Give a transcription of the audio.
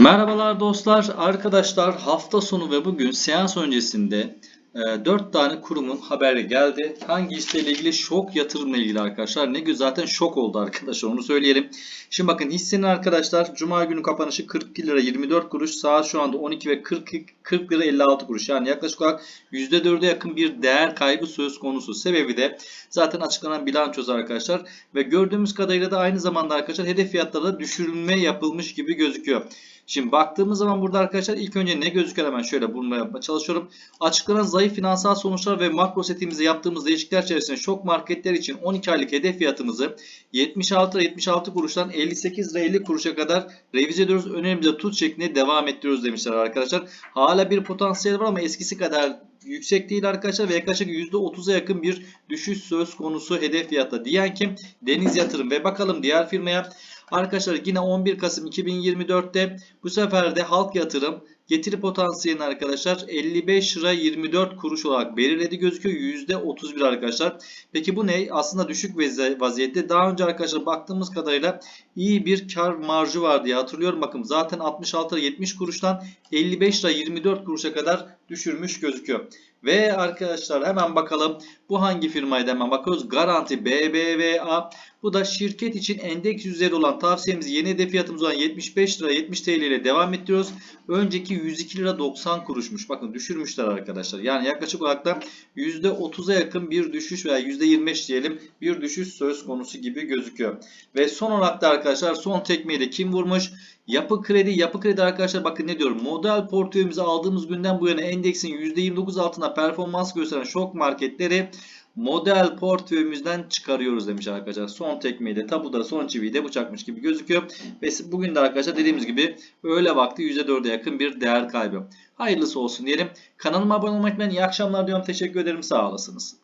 Merhabalar dostlar, arkadaşlar. Hafta sonu ve bugün seans öncesinde 4 tane kurumun haberi geldi. Hangi hisseyle ilgili? Şok yatırımla ilgili arkadaşlar. Ne güzel zaten şok oldu arkadaşlar onu söyleyelim. Şimdi bakın hissenin arkadaşlar Cuma günü kapanışı 42 lira 24 kuruş. Saat şu anda 12 ve 40, 40 lira 56 kuruş. Yani yaklaşık olarak %4'e yakın bir değer kaybı söz konusu. Sebebi de zaten açıklanan bilançosu arkadaşlar. Ve gördüğümüz kadarıyla da aynı zamanda arkadaşlar hedef fiyatlarda düşürülme yapılmış gibi gözüküyor. Şimdi baktığımız zaman burada arkadaşlar ilk önce ne gözüküyor hemen şöyle bulma yapmaya çalışıyorum. Açıklanan zayıf finansal sonuçlar ve makro setimizde yaptığımız değişiklikler içerisinde şok marketler için 12 aylık hedef fiyatımızı 76 lira 76 kuruştan 58 lira 50 kuruşa kadar revize ediyoruz. Önerimize tut şeklinde devam ettiriyoruz demişler arkadaşlar. Hala bir potansiyel var ama eskisi kadar yüksek değil arkadaşlar ve yaklaşık %30'a yakın bir düşüş söz konusu hedef fiyatta diyen kim? Deniz Yatırım ve bakalım diğer firmaya. Arkadaşlar yine 11 Kasım 2024'te bu sefer de Halk Yatırım getiri potansiyelini arkadaşlar 55 lira 24 kuruş olarak belirledi gözüküyor. %31 arkadaşlar. Peki bu ne? Aslında düşük vaziyette. Daha önce arkadaşlar baktığımız kadarıyla iyi bir kar marjı var diye hatırlıyorum. Bakın zaten 66 lira 70 kuruştan 55 lira 24 kuruşa kadar düşürmüş gözüküyor. Ve arkadaşlar hemen bakalım bu hangi firmaydı hemen bakıyoruz. Garanti BBVA. Bu da şirket için endeks üzeri olan tavsiyemiz yeni hedef fiyatımız olan 75 lira 70 TL ile devam ettiriyoruz. Önceki 102 lira 90 kuruşmuş. Bakın düşürmüşler arkadaşlar. Yani yaklaşık olarak da %30'a yakın bir düşüş veya %25 diyelim bir düşüş söz konusu gibi gözüküyor. Ve son olarak da arkadaşlar son tekmeyi de kim vurmuş? Yapı kredi, yapı kredi arkadaşlar bakın ne diyorum. Model portföyümüzü aldığımız günden bu yana endeksin %29 altına performans gösteren şok marketleri model portföyümüzden çıkarıyoruz demiş arkadaşlar. Son tekmeyi de tabuda son çiviyi de bıçakmış gibi gözüküyor. Ve bugün de arkadaşlar dediğimiz gibi öğle vakti %4'e yakın bir değer kaybı. Hayırlısı olsun diyelim. Kanalıma abone olmayı unutmayın. İyi akşamlar diyorum. Teşekkür ederim. Sağ olasınız.